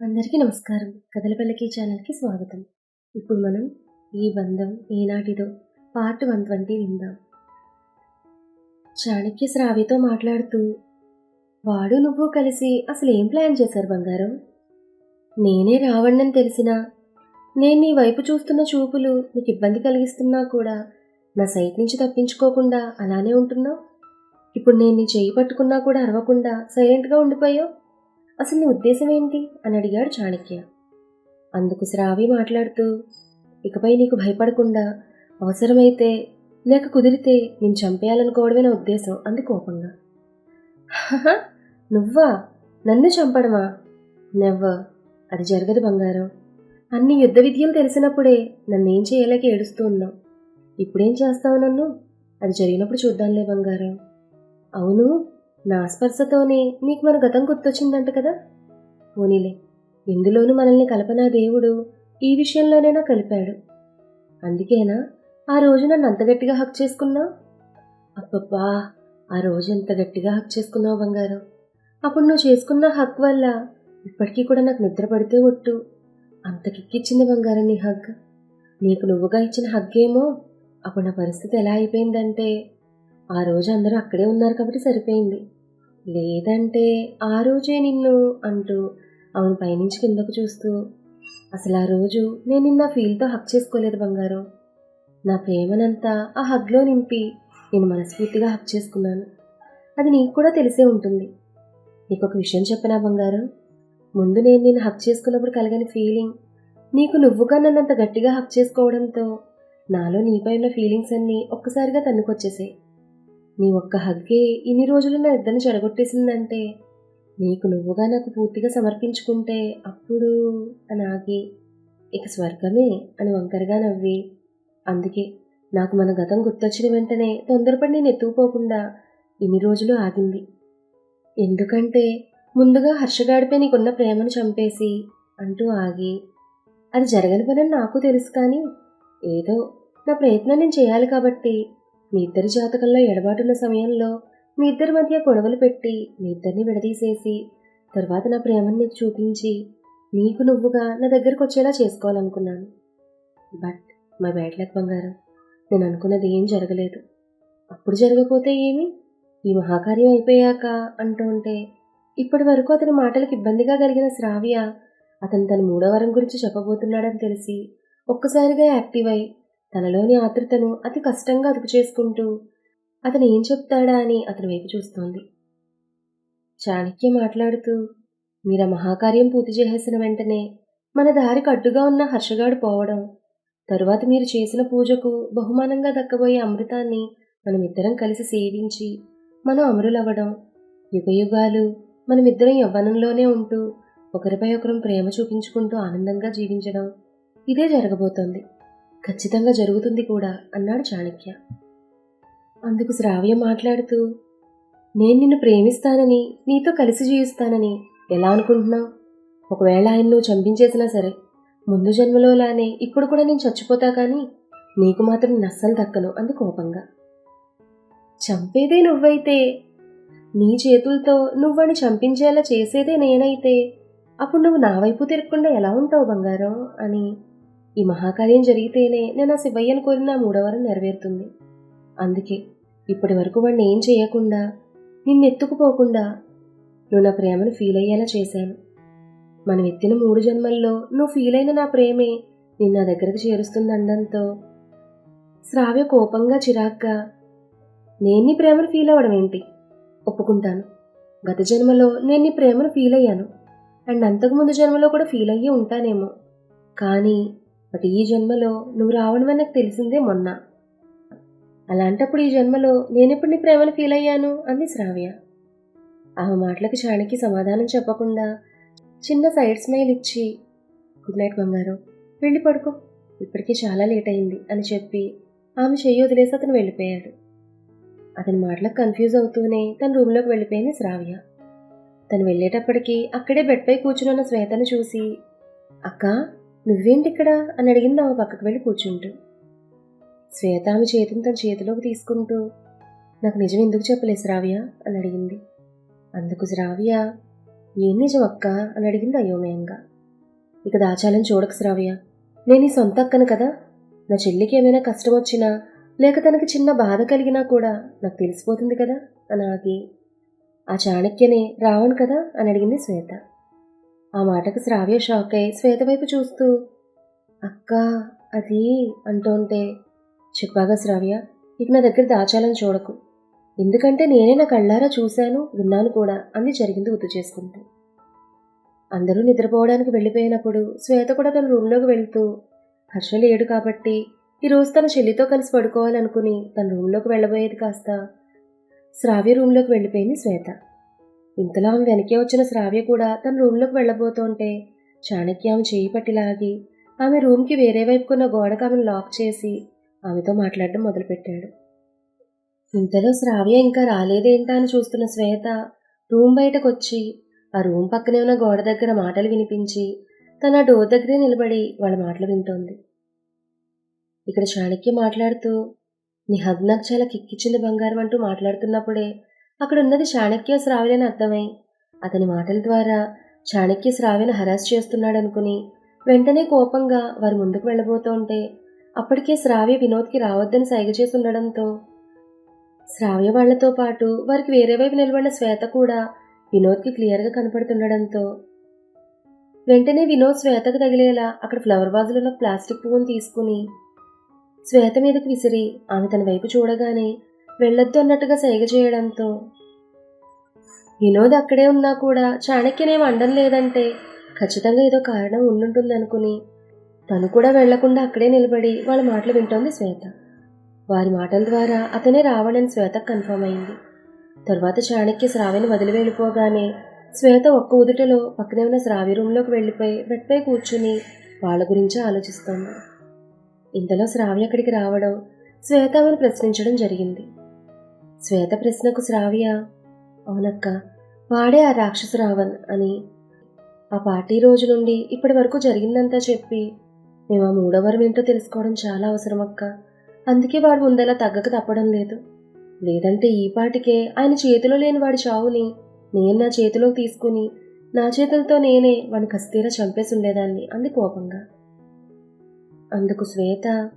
అందరికీ నమస్కారం. కథలపల్లికి ఛానల్కి స్వాగతం. ఇప్పుడు మనం ఈ బంధం ఏనాటిదో పార్ట్ వన్ ట్వంటీ విందాం. చాణక్య శ్రావితో మాట్లాడుతూ వాడు నువ్వు కలిసి అసలు ఏం ప్లాన్ చేశారు బంగారం? నేనే రావణ్ణని తెలిసినా నేను నీ వైపు చూస్తున్న చూపులు నీకు ఇబ్బంది కలిగిస్తున్నా కూడా నా సైట్ నుంచి తప్పించుకోకుండా అలానే ఉంటున్నావు? ఇప్పుడు నేను నీ చేయి పట్టుకున్నా కూడా అరవకుండా సైలెంట్గా ఉండిపోయావు? అసలు నీ ఉద్దేశం ఏంటి? అని అడిగాడు చాణక్య. అందుకు శ్రావి మాట్లాడుతూ ఇకపై నీకు భయపడకుండా అవసరమైతే లేక కుదిరితే నేను చంపేయాలనుకోవడమే నా ఉద్దేశం అంది కోపంగా. నువ్వా? నన్ను చంపడమా? నెవ్వర్ అది జరగదు బంగారం. అన్ని యుద్ధ విద్యలు తెలిసినప్పుడే నన్నేం చేయలేక ఏడుస్తూ ఉన్నావు. ఇప్పుడేం చేస్తావు నన్ను? అది జరిగినప్పుడు చూద్దాంలే బంగారం. అవును నా స్పర్శతోనే నీకు మన గతం గుర్తొచ్చిందంట కదా? పోనీలే ఇందులోనూ మనల్ని కలపనా దేవుడు? ఈ విషయంలోనైనా కలిపాడు. అందుకేనా? ఆ రోజు నన్ను అంత గట్టిగా హక్ చేసుకున్నావు అబ్బబ్బా ఆ రోజు ఎంత గట్టిగా హక్ చేసుకున్నావు బంగారం? అప్పుడు నువ్వు చేసుకున్న హక్ వల్ల ఇప్పటికీ కూడా నాకు నిద్ర పడితే ఒట్టు. అంత కిక్కిచ్చింది బంగారం నీ హగ్. నీకు నువ్వుగా ఇచ్చిన హగ్ ఏమో అప్పుడు నా పరిస్థితి ఎలా అయిపోయిందంటే ఆ రోజు అందరూ అక్కడే ఉన్నారు కాబట్టి సరిపోయింది. లేదంటే ఆ రోజే నిన్ను అంటూ అవును పైనుంచి కిందకు చూస్తూ అసలు ఆ రోజు నేను నిన్న ఫీల్తో హక్ చేసుకోలేదు బంగారం. నా ప్రేమనంతా ఆ హగ్లో నింపి నేను మనస్ఫూర్తిగా హక్ చేసుకున్నాను. అది నీకు కూడా తెలిసే ఉంటుంది. నీకు ఒక విషయం చెప్పనా బంగారం? ముందు నేను నేను హక్ చేసుకున్నప్పుడు కలిగిన ఫీలింగ్ నీకు నువ్వుగా నన్నంత గట్టిగా హక్ చేసుకోవడంతో నాలో నీపై ఉన్న ఫీలింగ్స్ అన్నీ ఒక్కసారిగా తన్నుకొచ్చేసాయి. నీ ఒక్క హగ్గే ఇన్ని రోజులు నా ఇద్దరిని చెడగొట్టేసిందంటే నీకు నువ్వుగా నాకు పూర్తిగా సమర్పించుకుంటే అప్పుడు అని ఆగి ఇక స్వర్గమే అని వంకరగా నవ్వి అందుకే నాకు మన గతం గుర్తొచ్చిన వెంటనే తొందరపడి నేను ఎత్తుకుపోకుండా ఇన్ని రోజులు ఆగింది. ఎందుకంటే ముందుగా హర్షగాడిపై నీకున్న ప్రేమను చంపేసి అంటూ ఆగి అది జరగని పని నాకు తెలుసు కానీ ఏదో నా ప్రయత్నం నేను చేయాలి కాబట్టి మీ ఇద్దరి జాతకంలో ఎడబాటున్న సమయంలో మీ ఇద్దరి మధ్య గొడవలు పెట్టి మీ ఇద్దరిని విడదీసేసి తర్వాత నా ప్రేమను నీకు చూపించి నీకు నువ్వుగా నా దగ్గరకు వచ్చేలా చేసుకోవాలనుకున్నాను. బట్ మా బ్యాడ్ లక్ బంగారం నేను అనుకున్నది ఏం జరగలేదు. అప్పుడు జరగపోతే ఏమి? ఈ మహాకార్యం అయిపోయాక అంటూ ఉంటే ఇప్పటి వరకు అతని మాటలకు ఇబ్బందిగా కలిగిన శ్రావ్య అతను తన మూడో వరం గురించి చెప్పబోతున్నాడని తెలిసి ఒక్కసారిగా యాక్టివ్ అయి తనలోని ఆతృతను అతి కష్టంగా అదుపు చేసుకుంటూ అతను ఏం చెప్తాడా అని అతని వైపు చూస్తోంది. చాణక్య మాట్లాడుతూ మీరు మహాకార్యం పూర్తి చేసేసిన వెంటనే మన దారికి అడ్డుగా ఉన్న హర్షగాడు పోవడం తరువాత మీరు చేసిన పూజకు బహుమానంగా దక్కబోయే అమృతాన్ని మనమిద్దరం కలిసి సేవించి మనం అమరులవ్వడం యుగయుగాలు మనమిద్దరం యవ్వనంలోనే ఉంటూ ఒకరిపై ఒకరం ప్రేమ చూపించుకుంటూ ఆనందంగా జీవించడం ఇదే జరగబోతోంది. ఖచ్చితంగా జరుగుతుంది కూడా అన్నాడు చాణక్య. అందుకు శ్రావ్య మాట్లాడుతూ నేను నిన్ను ప్రేమిస్తానని నీతో కలిసి జీవిస్తానని ఎలా అనుకుంటున్నావు? ఒకవేళ ఆయన నువ్వు చంపించేసినా సరే ముందు జన్మలోలానే ఇప్పుడు కూడా నేను చచ్చిపోతా కానీ నీకు మాత్రం నస్సలు దక్కను అంది కోపంగా. చంపేదే నువ్వైతే నీ చేతులతో నువ్వని చంపించేలా చేసేదే నేనైతే అప్పుడు నువ్వు నా వైపు తిరగకుండా ఎలా ఉంటావు బంగారం? అని ఈ మహాకార్యం జరిగితేనే నేను ఆ శివయ్యను కోరిన ఆ మూడవరం నెరవేరుతుంది. అందుకే ఇప్పటి వరకు వాడిని ఏం చేయకుండా నిన్నెత్తుకుపోకుండా నువ్వు నా ప్రేమను ఫీల్ అయ్యేలా చేశాను. మనం ఎత్తిన మూడు జన్మల్లో నువ్వు ఫీల్ అయిన నా ప్రేమే నిన్న నా దగ్గరకు చేరుస్తుందనడంతో శ్రావ్య కోపంగా చిరాగ్గా నేను నీ ప్రేమను ఫీల్ అవ్వడం ఏంటి? ఒప్పుకుంటాను. గత జన్మలో నేను నీ ప్రేమను ఫీల్ అయ్యాను. అండ్ అంతకుముందు జన్మలో కూడా ఫీల్ అయ్యి ఉంటానేమో. కానీ బట్ ఈ జన్మలో నువ్వు రావడం నాకు తెలిసిందే మొన్న. అలాంటప్పుడు ఈ జన్మలో నేనెప్పుడు నీ ప్రేమను ఫీల్ అయ్యాను అంది శ్రావ్య. ఆమె మాటలకు చాణికి సమాధానం చెప్పకుండా చిన్న సైడ్ స్మైల్ ఇచ్చి గుడ్ నైట్ బంగారం. వెళ్ళి పడుకో. ఇప్పటికే చాలా లేట్ అయింది అని చెప్పి ఆమె చెయ్యి వదిలేసి అతను వెళ్ళిపోయాడు. అతని మాటలకు కన్ఫ్యూజ్ అవుతూనే తన రూమ్లోకి వెళ్ళిపోయింది శ్రావ్య. తను వెళ్ళేటప్పటికి అక్కడే బెడ్పై కూర్చునున్న శ్వేతను చూసి అక్క నువ్వేంటి ఇక్కడ అని అడిగింది ఆమె పక్కకు వెళ్ళి కూర్చుంటూ. శ్వేత ఆమె చేతిని తన చేతిలోకి తీసుకుంటూ నాకు నిజం ఎందుకు చెప్పలేదు శ్రావ్య? అని అడిగింది. అందుకు శ్రావ్య ఏం నిజం అక్క? అని అడిగింది అయోమయంగా. ఇక దాచాలని చూడకు శ్రావ్య. నేను ఈ సొంత అక్కను కదా. నా చెల్లికి ఏమైనా కష్టం వచ్చినా లేక తనకి చిన్న బాధ కలిగినా కూడా నాకు తెలిసిపోతుంది కదా? అని ఆగి ఆ చాణక్యనే రావణ్ కదా? అని అడిగింది శ్వేత. ఆ మాటకు శ్రావ్య షాక్ అయి శ్వేత వైపు చూస్తూ అక్క అది అంటుంటే చెప్పాగా శ్రావ్య ఇక నా దగ్గర దాచాలని చూడకు. ఎందుకంటే నేనే నా కళ్ళారా చూశాను విన్నాను కూడా అంది జరిగింది గుర్తు చేసుకుంటూ. అందరూ నిద్రపోవడానికి వెళ్ళిపోయినప్పుడు శ్వేత కూడా తన రూమ్లోకి వెళ్తూ హర్ష లేడు కాబట్టి ఈరోజు తన చెల్లితో కలిసి పడుకోవాలనుకుని తన రూమ్లోకి వెళ్ళబోయేది కాస్త శ్రావ్య రూమ్లోకి వెళ్ళిపోయింది శ్వేత. ఇంతలో ఆమె వెనకే వచ్చిన శ్రావ్య కూడా తన రూమ్లోకి వెళ్ళబోతుంటే చాణక్య ఆమె చేయి పట్టి లాగి ఆమె రూమ్కి వేరే వైపుకున్న గోడకు ఆమెను లాక్ చేసి ఆమెతో మాట్లాడడం మొదలుపెట్టాడు. ఇంతలో శ్రావ్య ఇంకా రాలేదేంటా అని చూస్తున్న శ్వేత రూమ్ బయటకు వచ్చి ఆ రూమ్ పక్కనే ఉన్న గోడ దగ్గర మాటలు వినిపించి తన డోర్ దగ్గరే నిలబడి వాళ్ళ మాటలు వింటోంది. ఇక్కడ చాణక్య మాట్లాడుతూ నీ హగ్ నాకు చాలా కిక్కిచ్చింది బంగారం అంటూ మాట్లాడుతున్నప్పుడే అక్కడున్నది చాణక్య శ్రావ్యని అర్థమై. అతని మాటల ద్వారా చాణక్య శ్రావ్యను హరాస్ చేస్తున్నాడనుకుని వెంటనే కోపంగా వారి ముందుకు వెళ్ళబోతుంటే అప్పటికే శ్రావ్య వినోద్కి రావద్దని సైగ చేసి ఉండడంతో శ్రావ్య వాళ్ళతో పాటు వారికి వేరే వైపు నిలబడిన శ్వేత కూడా వినోద్కి క్లియర్గా కనపడుతుండడంతో వెంటనే వినోద్ శ్వేతకు తగిలేలా అక్కడ ఫ్లవర్ వాజులో ఉన్న ప్లాస్టిక్ పువ్వును తీసుకుని శ్వేత మీదకి విసిరి ఆమె తన వైపు చూడగానే వెళ్ళొద్దు అన్నట్టుగా సైగ చేయడంతో. వినోద్ అక్కడే ఉన్నా కూడా చాణక్యనేం అండం లేదంటే ఖచ్చితంగా ఏదో కారణం ఉండుంటుందనుకుని తను కూడా వెళ్ళకుండా అక్కడే నిలబడి వాళ్ళ మాటలు వింటోంది శ్వేత. వారి మాటల ద్వారా అతనే రావణని శ్వేత కన్ఫర్మ్ అయింది. తర్వాత చాణక్య శ్రావిని వదిలి వెళ్ళిపోగానే శ్వేత ఒక్క ఉదుటలో పక్కనే ఉన్న శ్రావి రూమ్లోకి వెళ్ళిపోయి బెడ్పై కూర్చుని వాళ్ళ గురించి ఆలోచిస్తోంది. ఇంతలో శ్రావి అక్కడికి రావడం శ్వేత ఆమెను ప్రశ్నించడం జరిగింది. శ్వేత ప్రశ్నకు శ్రావ్య. అవునక్క వాడే ఆ రాక్షసు రావణ్ అని. ఆ పార్టీ రోజు నుండి ఇప్పటి వరకు జరిగిందంతా చెప్పి మేము ఆ మూడవరం ఏంటో తెలుసుకోవడం చాలా అవసరం అక్క అందుకే వాడు ముందలా తగ్గక తప్పడం లేదు. లేదంటే ఈ పాటికే ఆయన చేతిలో లేని వాడి చావుని నేను నా చేతిలోకి తీసుకుని నా చేతులతో నేనే వాడిని కస్తీరా చంపేసి ఉండేదాన్ని అంది కోపంగా. అందుకు శ్వేత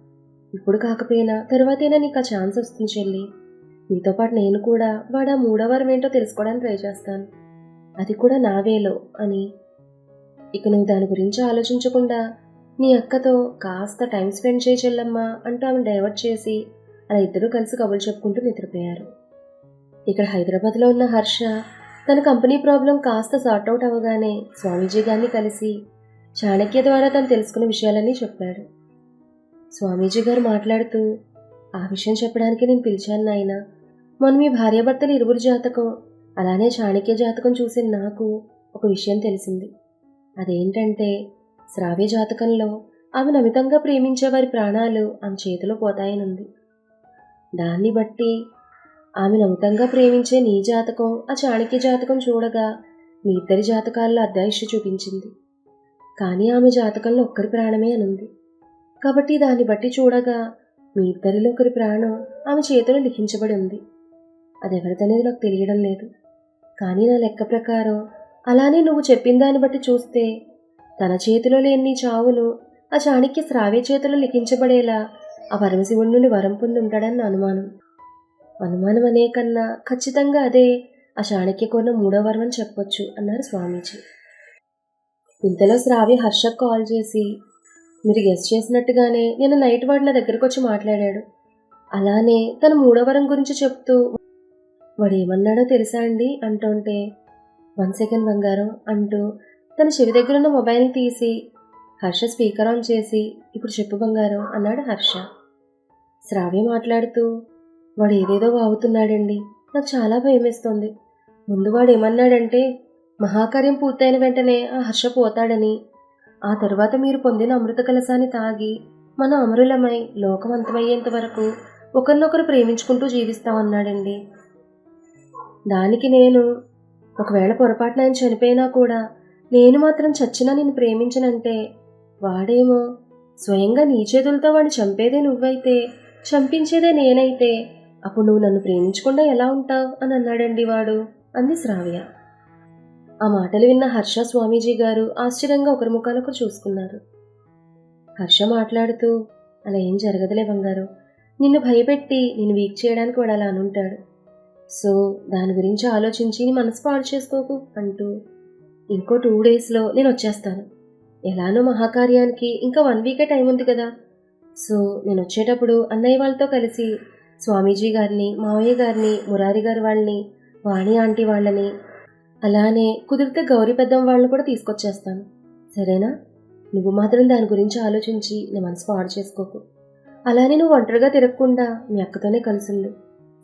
ఇప్పుడు కాకపోయినా తర్వాతైనా నీకు ఆ ఛాన్స్ వస్తుంది చెల్లి. నీతో పాటు నేను కూడా వాడు ఆ మూడవరం ఏంటో తెలుసుకోవడానికి ట్రై చేస్తాను. అది కూడా నావేలో అని. ఇక నువ్వు దాని గురించి ఆలోచించకుండా నీ అక్కతో కాస్త టైం స్పెండ్ చేయి చెల్లమ్మా అంటూ ఆమె డైవర్ట్ చేసి అలా ఇద్దరూ కలిసి కబులు చెప్పుకుంటూ నిద్రపోయారు. ఇక్కడ హైదరాబాద్లో ఉన్న హర్ష తన కంపెనీ ప్రాబ్లం కాస్త సార్ట్ అవుట్ అవ్వగానే స్వామీజీ గారిని కలిసి చాణక్య ద్వారా తను తెలుసుకున్న విషయాలన్నీ చెప్పాడు. స్వామీజీ గారు మాట్లాడుతూ ఆ విషయం చెప్పడానికి నేను పిలిచాను నాయనా. మొన్న మీ భార్యాభర్తలు ఇరువురు జాతకం అలానే చాణక్య జాతకం చూసిన నాకు ఒక విషయం తెలిసింది. అదేంటంటే శ్రావ్య జాతకంలో ఆమెను అమితంగా ప్రేమించే వారి ప్రాణాలు ఆమె చేతిలో పోతాయనుంది. దాన్ని బట్టి ఆమెను అమితంగా ప్రేమించే నీ జాతకం ఆ చాణక్య జాతకం చూడగా మీ ఇద్దరి జాతకాల్లో అర్ధాయుష్య చూపించింది. కానీ ఆమె జాతకంలో ఒక్కరి ప్రాణమే అనుంది. కాబట్టి దాన్ని బట్టి చూడగా మీ ఇద్దరిలో ఒకరి ప్రాణం ఆమె చేతిలో లిఖించబడి ఉంది. అది ఎవరిదనేది నాకు తెలియడం లేదు. కానీ నా లెక్క ప్రకారం అలానే నువ్వు చెప్పిన దాన్ని బట్టి చూస్తే తన చేతిలో లేని చావును ఆ చాణక్య శ్రావ్య చేతిలో లిఖించబడేలా ఆ పరమశివుడి నుండి వరం పొంది ఉంటాడని అనుమానం. అనుమానం అనే కన్నా ఖచ్చితంగా అదే ఆ చాణక్య కొన్న మూడో వరం అని చెప్పొచ్చు అన్నారు స్వామీజీ. ఇంతలో శ్రావ్య హర్షకు కాల్ చేసి మీరు గెస్ట్ చేసినట్టుగానే నేను నైట్ వాడు నా దగ్గరకు వచ్చి మాట్లాడాడు. అలానే తన మూడో వరం గురించి చెప్తూ వాడు ఏమన్నాడో తెలుసా అండి? అంటుంటే వన్ సెకండ్ బంగారం అంటూ తన చెవి దగ్గర ఉన్న మొబైల్ని తీసి హర్ష స్పీకర్ ఆన్ చేసి ఇప్పుడు చెప్పు బంగారం అన్నాడు హర్ష. శ్రావ్య మాట్లాడుతూ వాడు ఏదేదో వాగుతున్నాడండి. నాకు చాలా భయమేస్తోంది. ముందు వాడు ఏమన్నాడంటే మహాకార్యం పూర్తయిన వెంటనే ఆ హర్ష పోతాడని. ఆ తరువాత మీరు పొందిన అమృత కలసాన్ని తాగి మన అమరులమై లోకం అంతమయ్యేంత వరకు ఒకరినొకరు ప్రేమించుకుంటూ జీవిస్తామన్నాడండి. దానికి నేను ఒకవేళ పొరపాటున ఆయన చనిపోయినా కూడా నేను మాత్రం చచ్చినా నిన్ను ప్రేమించనంటే వాడేమో స్వయంగా నీ చేతులతో వాడిని చంపేదే నువ్వైతే చంపించేదే నేనైతే అప్పుడు నువ్వు నన్ను ప్రేమించకుండా ఎలా ఉంటావు అని అన్నాడండి వాడు అంది శ్రావ్య. ఆ మాటలు విన్న హర్ష స్వామీజీ గారు ఆశ్చర్యంగా ఒకరి ముఖాలకు చూసుకున్నారు. హర్ష మాట్లాడుతూ అలా ఏం జరగదులే బంగారు నిన్ను భయపెట్టి నిన్ను వీక్ చేయడానికి వాడు అలా అనుంటాడు. సో దాని గురించి ఆలోచించి నీ మనసు పాడు చేసుకోకు అంటూ ఇంకో టూ డేస్లో నేను వచ్చేస్తాను. ఎలానో మహాకార్యానికి ఇంకా వన్ వీకే టైం ఉంది కదా. సో నేను వచ్చేటప్పుడు అన్నయ్య వాళ్ళతో కలిసి స్వామీజీ గారిని మావయ్య గారిని మురారి గారి వాళ్ళని వాణి ఆంటీ వాళ్ళని అలానే కుదిరితే గౌరీ పెద్దం వాళ్ళని కూడా తీసుకొచ్చేస్తాను. సరేనా? నువ్వు మాత్రం దాని గురించి ఆలోచించి నీ మనసు పాడు చేసుకోకు. అలానే నువ్వు ఒంటరిగా తిరగకుండా మీ అక్కతోనే కలిసిండు.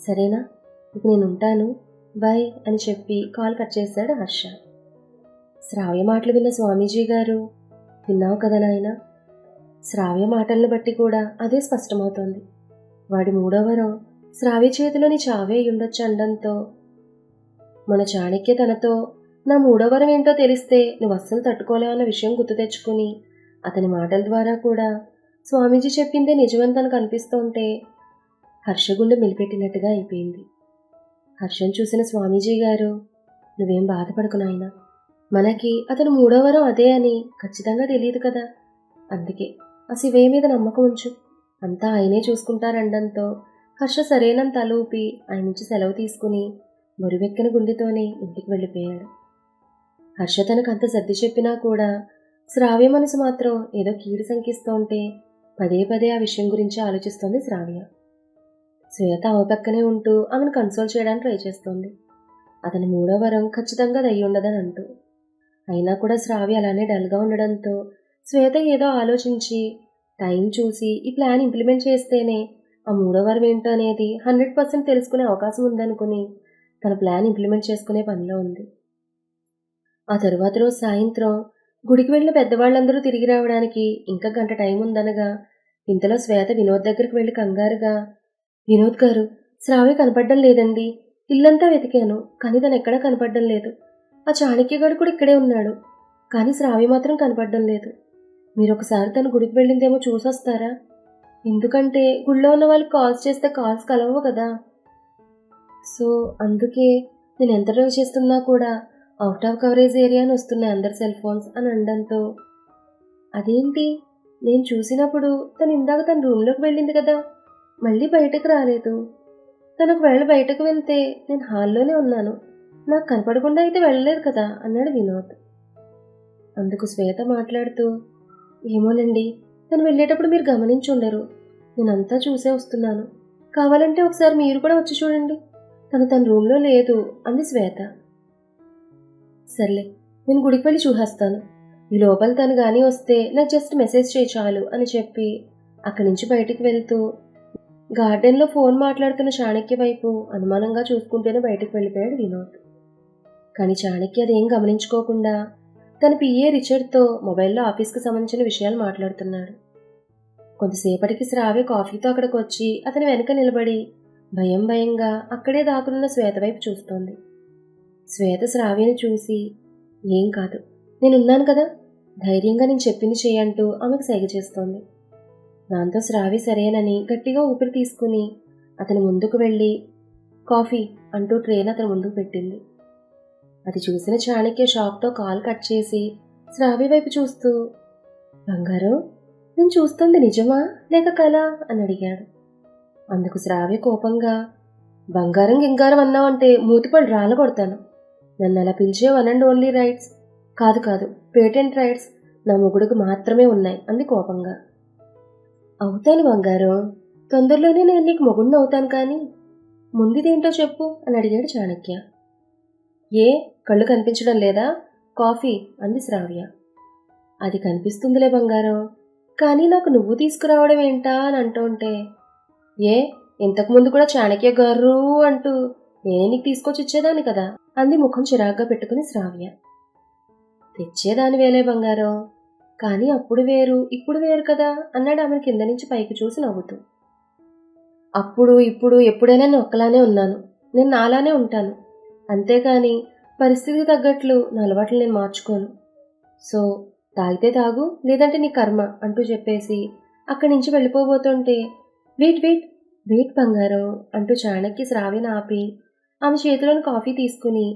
సరేనా? నేను ఉంటాను. బాయ్ అని చెప్పి కాల్ కట్ చేశాడు హర్ష. శ్రావ్య మాటలు విన్న స్వామీజీ గారు విన్నావు కదా నాయన? శ్రావ్య మాటలను బట్టి కూడా అదే స్పష్టమవుతోంది. వాడి మూడోవరం శ్రావ్య చేతిలోని చావే ఉండొచ్చు అనడంతో మన చాణక్య తనతో నా మూడోవరం ఏంటో తెలిస్తే నువ్వు అస్సలు తట్టుకోలేవన్న విషయం గుర్తు తెచ్చుకుని అతని మాటల ద్వారా కూడా స్వామీజీ చెప్పిందే నిజమని తనకు అనిపిస్తుంటే హర్షగుండె మెలిపెట్టినట్టుగా అయిపోయింది. హర్షం చూసిన స్వామీజీ గారు నువ్వేం బాధపడకు నాయన. మనకి అతను మూడో వరం అదే అని ఖచ్చితంగా తెలియదు కదా. అందుకే ఆ శివయ్య మీద నమ్మకం ఉంచు. అంతా ఆయనే చూసుకుంటారండంతో హర్ష సరైనంత తలూపి ఆయన నుంచి సెలవు తీసుకుని మురివెక్కిన గుండెతోనే ఇంటికి వెళ్ళిపోయాడు. హర్ష తనకు అంత సర్ది చెప్పినా కూడా శ్రావ్య మనసు మాత్రం ఏదో కీడు శంకిస్తోంటే పదే పదే ఆ విషయం గురించి ఆలోచిస్తోంది శ్రావ్య. శ్వేత ఆమె పక్కనే ఉంటూ ఆమెను కన్సోల్ చేయడానికి ట్రై చేస్తోంది. అతని మూడో వరం ఖచ్చితంగా అది ఉండదని అంటూ. అయినా కూడా శ్రావి అలానే డల్గా ఉండడంతో శ్వేత ఏదో ఆలోచించి టైం చూసి ఈ ప్లాన్ ఇంప్లిమెంట్ చేస్తేనే ఆ మూడో వరం ఏంటో అనేది హండ్రెడ్ పర్సెంట్ తెలుసుకునే అవకాశం ఉందనుకుని తన ప్లాన్ ఇంప్లిమెంట్ చేసుకునే పనిలో ఉంది. ఆ తరువాత రోజు సాయంత్రం గుడికి వెళ్ళిన పెద్దవాళ్ళందరూ తిరిగి రావడానికి ఇంకా గంట టైం ఉందనగా ఇంతలో శ్వేత వినోద్ దగ్గరికి వెళ్ళి కంగారుగా వినోద్ గారు శ్రావ్య కనపడడం లేదండి. ఇల్లంతా వెతికాను కానీ తను ఎక్కడా కనపడడం లేదు. ఆ చాణక్యగాడు కూడా ఇక్కడే ఉన్నాడు కానీ శ్రావ్య మాత్రం కనపడడం లేదు. మీరు ఒకసారి తను గుడికి వెళ్ళిందేమో చూసొస్తారా? ఎందుకంటే గుళ్ళో ఉన్న వాళ్ళకి కాల్స్ చేస్తే కాల్స్ కలవవు కదా. సో అందుకే నేను ఎంత డ్రైవ్ చేస్తున్నా కూడా అవుట్ ఆఫ్ కవరేజ్ ఏరియా అని వస్తున్నాయి అందరి సెల్ ఫోన్స్ అని అనడంతో. అదేంటి? నేను చూసినప్పుడు తను ఇందాక తన రూమ్లోకి వెళ్ళింది కదా. మళ్ళీ బయటకు రాలేదు. తను ఒకవేళ బయటకు వెళ్తే నేను హాల్లోనే ఉన్నాను. నాకు కనపడకుండా అయితే వెళ్ళలేదు కదా అన్నాడు వినోద్. అందుకు శ్వేత మాట్లాడుతూ ఏమోనండి తను వెళ్ళేటప్పుడు మీరు గమనించి ఉండరు నేనంతా చూసే వస్తున్నాను. కావాలంటే ఒకసారి మీరు కూడా వచ్చి చూడండి. తను తన రూమ్లో లేదు అంది శ్వేత. సర్లే నేను గుడికి వెళ్ళి చూసేస్తాను. ఈ లోపల తను కానీ వస్తే నాకు జస్ట్ మెసేజ్ చేయి చాలు అని చెప్పి అక్కడి నుంచి బయటికి వెళ్తూ గార్డెన్లో ఫోన్ మాట్లాడుతున్న చాణక్య వైపు అనుమానంగా చూసుకుంటూనే బయటకు వెళ్ళిపోయాడు వినోద్. కానీ చాణక్య అదేం గమనించుకోకుండా తన పిఏ రిచర్డ్తో మొబైల్లో ఆఫీస్కి సంబంధించిన విషయాలు మాట్లాడుతున్నాడు. కొంతసేపటికి శ్రావ్య కాఫీతో అక్కడికి వచ్చి అతని వెనక నిలబడి భయం భయంగా అక్కడే దాకునున్న శ్వేత వైపు చూస్తోంది. శ్వేత శ్రావ్యని చూసి ఏం కాదు నేనున్నాను కదా ధైర్యంగా నేను చెప్పింది చేయంటూ ఆమెకు సైగ చేస్తోంది. దాంతో శ్రావి సరేనని గట్టిగా ఊపిరి తీసుకుని అతని ముందుకు వెళ్ళి కాఫీ అంటూ ట్రైన్ అతని ముందుకు పెట్టింది. అది చూసిన చాణక్య షాక్తో కాల్ కట్ చేసి శ్రావి వైపు చూస్తూ బంగారు నేను చూస్తుంది నిజమా లేక కళ అని అడిగాడు. అందుకు శ్రావ్య కోపంగా బంగారం గింగారం అన్నావంటే మూతిపడి రాళ్ళ కొడతాను. నన్ను అలా పిలిచే వన్ అండ్ ఓన్లీ రైట్స్. కాదు కాదు పేటెంట్ రైట్స్ నా మొగుడుకు మాత్రమే ఉన్నాయి అంది కోపంగా. అవుతాను బంగారం. తొందరలోనే నేను నీకు మొగుడిని అవుతాను కానీ ముందుదేంటో చెప్పు అని అడిగాడు చాణక్య. ఏ? కళ్ళు కనిపించడం లేదా? కాఫీ అంది శ్రావ్య. అది కనిపిస్తుందిలే బంగారం. కానీ నాకు నువ్వు తీసుకురావడం ఏంటా అని అంటుంటే ఏ? ఇంతకుముందు కూడా చాణక్య గారు అంటూ నేనే నీకు తీసుకొచ్చి ఇచ్చేదాన్ని కదా? అంది ముఖం చిరాగ్గా పెట్టుకుని శ్రావ్య. తెచ్చేదాని వేలే బంగారం. కానీ అప్పుడు వేరు ఇప్పుడు వేరు కదా అన్నాడు ఆమె కింద నుంచి పైకి చూసి నవ్వుతూ. అప్పుడు ఇప్పుడు ఎప్పుడైనా నేను ఒక్కలానే ఉన్నాను. నేను నాలానే ఉంటాను. అంతేకాని పరిస్థితికి తగ్గట్లు నా అలవాట్లు నేను మార్చుకోను. సో తాగితే తాగు లేదంటే నీ కర్మ అంటూ చెప్పేసి అక్కడి నుంచి వెళ్ళిపోబోతుంటే వెయిట్ వెయిట్ వెయిట్ బంగారం అంటూ చాణక్య శ్రావ్యను ఆపి ఆమె చేతిలోని కాఫీ తీసుకుని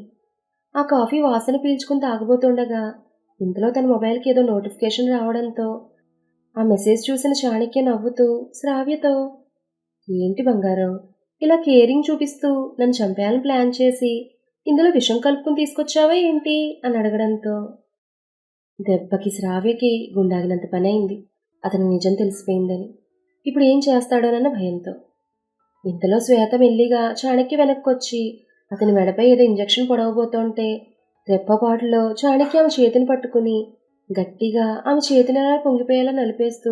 ఆ కాఫీ వాసన పీల్చుకుని తాగబోతుండగా ఇంతలో తన మొబైల్కి ఏదో నోటిఫికేషన్ రావడంతో ఆ మెసేజ్ చూసిన చాణక్య నవ్వుతూ శ్రావ్యతో ఏంటి బంగారం? ఇలా కేరింగ్ చూపిస్తూ నన్ను చంపేయాలని ప్లాన్ చేసి ఇందులో విషం కలుపుకుని తీసుకొచ్చావా ఏంటి? అని అడగడంతో దెబ్బకి శ్రావ్యకి గుండాగినంత పని అయింది. అతను నిజం తెలిసిపోయిందని. ఇప్పుడు ఏం చేస్తాడోనన్న భయంతో. ఇంతలో శ్వేత మెల్లిగా చాణక్య వెనక్కొచ్చి అతని మెడపై ఏదో ఇంజెక్షన్ పొడవబోతుంటే రెప్పపాటులో చాణక్య ఆమె చేతిని పట్టుకుని గట్టిగా ఆమె చేతిని అలా పొంగిపోయేలా నలిపేస్తూ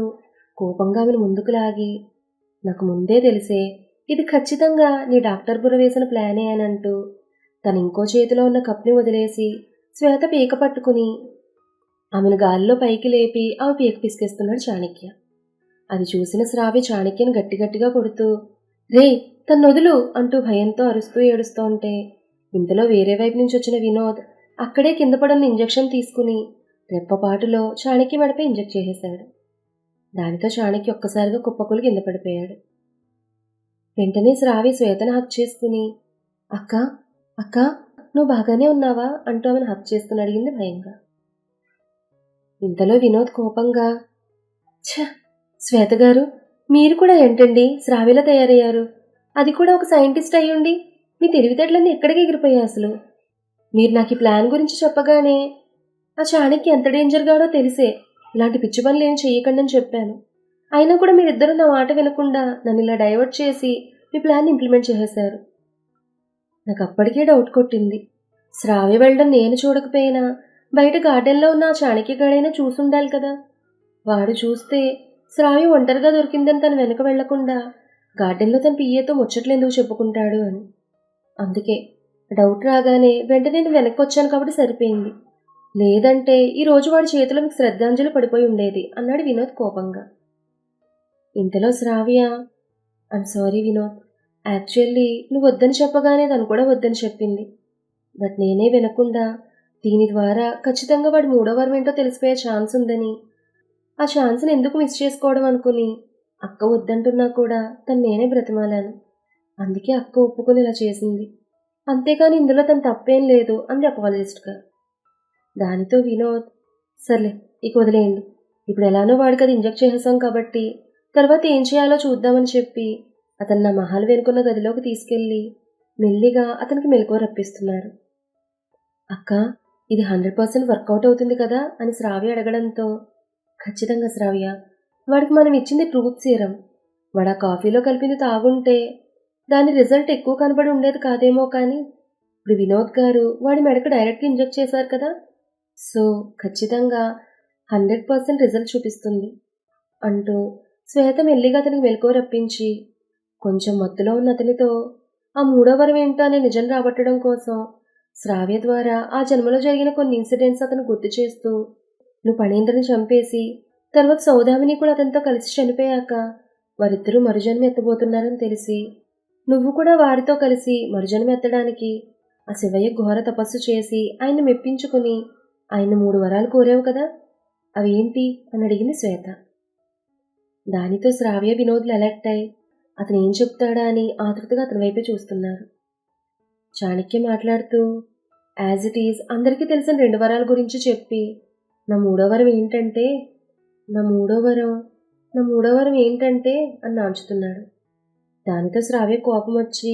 కోపంగా ఆమెను ముందుకు లాగి నాకు ముందే తెలిసే ఇది ఖచ్చితంగా నీ డాక్టర్ బుర్ర వేసిన ప్లానే అని అంటూ తన ఇంకో చేతిలో ఉన్న కప్ని వదిలేసి శ్వేత పీక పట్టుకుని ఆమెను గాలిలో పైకి లేపి ఆమె పీక పిసికేస్తున్నాడు చాణక్య. అది చూసిన శ్రావి చాణక్యను గట్టి గట్టిగా కొడుతూ రే తన నొదులు అంటూ భయంతో అరుస్తూ ఏడుస్తూ ఉంటే ఇంతలో వేరే వైపు నుంచి వచ్చిన వినోద్ అక్కడే కింద పడున్న ఇంజెక్షన్ తీసుకుని రెప్పపాటులో చాణక్య మెడపై ఇంజెక్ట్ చేసేశాడు. దానితో చాణక్య ఒక్కసారిగా కుప్పకులు కింద పడిపోయాడు. వెంటనే శ్రావి శ్వేతను హక్ చేసుకుని అక్క అక్క నువ్వు బాగానే ఉన్నావా? అంటూ ఆమెను హక్ చేసుకుని అడిగింది భయంగా. ఇంతలో వినోద్ కోపంగా ఛ శ్వేత గారు మీరు కూడా ఏంటండి శ్రావిలా తయారయ్యారు? అది కూడా ఒక సైంటిస్ట్ అయ్యుండి మీ తెలివితేటలన్నీ ఎక్కడికి ఎగిరిపోయాయి అసలు? మీరు నాకు ఈ ప్లాన్ గురించి చెప్పగానే ఆ చాణక్య ఎంత డేంజర్ గాడో తెలిసే. ఇలాంటి పిచ్చి పనులు ఏం చెయ్యకండి అని చెప్పాను. అయినా కూడా మీరిద్దరూ నా మాట వినకుండా నన్ను ఇలా డైవర్ట్ చేసి మీ ప్లాన్ ఇంప్లిమెంట్ చేసేశారు. నాకు అప్పటికే డౌట్ కొట్టింది. శ్రావ్య వెళ్ళడం నేను చూడకపోయినా బయట గార్డెన్లో ఉన్న ఆ చాణక్య చూసి చూసుండాలి కదా. వాడు చూస్తే శ్రావ్య ఒంటరిగా దొరికిందని తను వెనక వెళ్ళకుండా గార్డెన్లో తన పియ్యతో ముచ్చట్లు ఎందుకు చెప్పుకుంటాడు అని. అందుకే డౌట్ రాగానే వెంటనే నేను వెనక్కి వచ్చాను కాబట్టి సరిపోయింది. లేదంటే ఈరోజు వాడి చేతిలో మీకు శ్రద్ధాంజలి పడిపోయి ఉండేది అన్నాడు వినోద్ కోపంగా. ఇంతలో Sravya I'm sorry Vinod. Actually నువ్వు వద్దని చెప్పగానే తను కూడా వద్దని చెప్పింది. బట్ నేనే వినకుండా దీని ద్వారా ఖచ్చితంగా వాడు మూడో వారం ఏంటో తెలిసిపోయే ఛాన్స్ ఉందని. ఆ ఛాన్స్ని ఎందుకు మిస్ చేసుకోవడం అనుకుని అక్క వద్దంటున్నా కూడా తను నేనే బ్రతిమాలాను. అందుకే అక్క ఒప్పుకొని ఇలా చేసింది. అంతేకాని ఇందులో తను తప్పేం లేదు అంది అపాలజిస్ట్గా దానితో వినోద్ సర్లే ఇక వదిలేయండి. ఇప్పుడు ఎలానో వాడికి అది ఇంజెక్ట్ చేసేసాం కాబట్టి తర్వాత ఏం చేయాలో చూద్దామని చెప్పి అతను నా మహాలు వెనుకున్న గదిలోకి తీసుకెళ్ళి మెల్లిగా అతనికి మెలకువ రప్పిస్తున్నారు. అక్క ఇది హండ్రెడ్ పర్సెంట్ వర్కౌట్ అవుతుంది కదా అని శ్రావ్య అడగడంతో ఖచ్చితంగా శ్రావ్య వాడికి మనం ఇచ్చింది ట్రూత్ సీరం. వాడు ఆ కాఫీలో కలిపింది తాగుంటే దాని రిజల్ట్ ఎక్కువ కనబడి ఉండేది కాదేమో కానీ ఇప్పుడు వినోద్ గారు వాడి మెడకు డైరెక్ట్గా ఇంజెక్ట్ చేశారు కదా. సో ఖచ్చితంగా హండ్రెడ్ పర్సెంట్ రిజల్ట్ చూపిస్తుంది. అంటూ శ్వేత మెల్లిగా అతనికి మెలకువ రప్పించి కొంచెం మత్తులో ఉన్న అతనితో ఆ మూడో వరం ఏంటో అనే నిజం రాబట్టడం కోసం శ్రావ్య ద్వారా ఆ జన్మలో జరిగిన కొన్ని ఇన్సిడెంట్స్ అతను గుర్తు చేస్తూ నువ్వు పణేంద్రని చంపేసి తర్వాత సౌదామిని కూడా అతనితో కలిసి చనిపోయాక వారిద్దరూ మరుజన్మ ఎత్తబోతున్నారని తెలిసి నువ్వు కూడా వారితో కలిసి మరుజనమెత్తడానికి ఆ శివయ్య ఘోర తపస్సు చేసి ఆయన్ని మెప్పించుకుని ఆయన మూడు వరాలు కోరావు కదా? అవి ఏంటి? అని అడిగింది శ్వేత. దానితో శ్రావ్య వినోద్లు అలర్ట్ అయి అతను ఏం చెప్తాడా అని ఆతృతగా అతని వైపే చూస్తున్నారు. చాణక్య మాట్లాడుతూ యాజ్ ఇట్ ఈజ్ అందరికీ తెలిసిన రెండు వరాల గురించి చెప్పి నా మూడో వరం ఏంటంటే నా మూడో వరం నా మూడో వరం ఏంటంటే అని నాంచుతున్నాడు. దానితో శ్రావ్య కోపం వచ్చి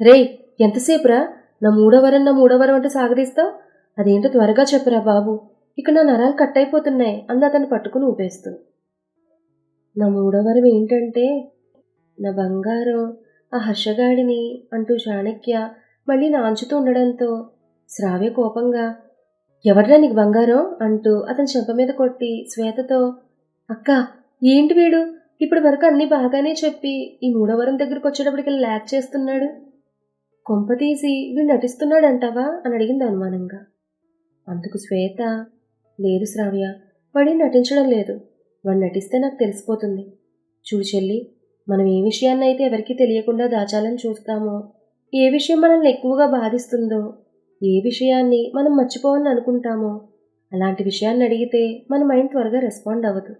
రేయ్ ఎంతసేపురా? నా మూడవరం నా మూడవరం అంటే సాగదీస్తావు? అదేంటో త్వరగా చెప్పరా బాబు. ఇక్కడ నా నరాలు కట్ అయిపోతున్నాయి అంది అతను పట్టుకుని ఊపేస్తూ. నా మూడవరం ఏంటంటే నా బంగారం ఆ హర్షగాడిని అంటూ చాణక్య మళ్ళీ నాంచుతూ ఉండడంతో శ్రావ్య కోపంగా ఎవడ్రా నీకు బంగారం? అంటూ అతని చెంప మీద కొట్టి శ్వేతతో అక్క ఏంటి వీడు? ఇప్పటి వరకు అన్నీ బాగానే చెప్పి ఈ మూడవరం దగ్గరకు దగ్గరికి వచ్చేటప్పటికి ల్యాక్ చేస్తున్నాడు. కొంప తీసి వీడు నటిస్తున్నాడంటావా అని అడిగింది అనుమానంగా. అందుకు శ్వేత లేదు శ్రావ్య వాడేం నటించడం లేదు. వాడు నటిస్తే నాకు తెలిసిపోతుంది. చూడు చెల్లి మనం ఏ విషయాన్నైతే ఎవరికీ తెలియకుండా దాచాలని చూస్తామో ఏ విషయం మనల్ని ఎక్కువగా బాధిస్తుందో ఏ విషయాన్ని మనం మర్చిపోవాలని అనుకుంటామో అలాంటి విషయాన్ని అడిగితే మన మైండ్ త్వరగా రెస్పాండ్ అవ్వదు.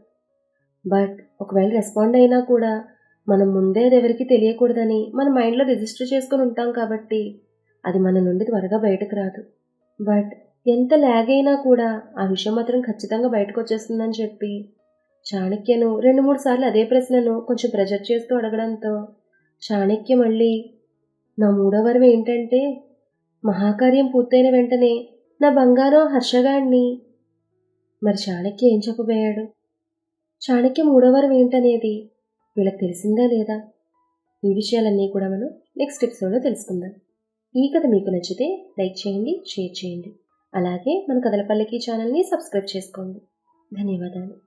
బట్ ఒకవేళ రెస్పాండ్ అయినా కూడా మనం ముందే అది ఎవరికి తెలియకూడదని మన మైండ్లో రిజిస్టర్ చేసుకుని ఉంటాం కాబట్టి అది మన నుండి త్వరగా బయటకు రాదు. బట్ ఎంత ల్యాగ్ అయినా కూడా ఆ విషయం మాత్రం ఖచ్చితంగా బయటకు వచ్చేస్తుందని చెప్పి చాణక్యను రెండు మూడు సార్లు అదే ప్రశ్నను కొంచెం ప్రెజర్ చేస్తూ అడగడంతో చాణక్య మళ్ళీ నా మూడో వరం ఏంటంటే మహాకార్యం పూర్తయిన వెంటనే నా బంగారం హర్షగాడిని మరి చాణక్య ఏం చెప్పబోయాడు? చాణక్య మూడవరం ఏంటనేది వీళ్ళకి తెలిసిందా లేదా? ఈ విషయాలన్నీ కూడా మనం నెక్స్ట్ ఎపిసోడ్లో తెలుసుకుందాం. ఈ కథ మీకు నచ్చితే లైక్ చేయండి షేర్ చేయండి. అలాగే మన కథలపల్లికి ఛానల్ని సబ్స్క్రైబ్ చేసుకోండి. ధన్యవాదాలు.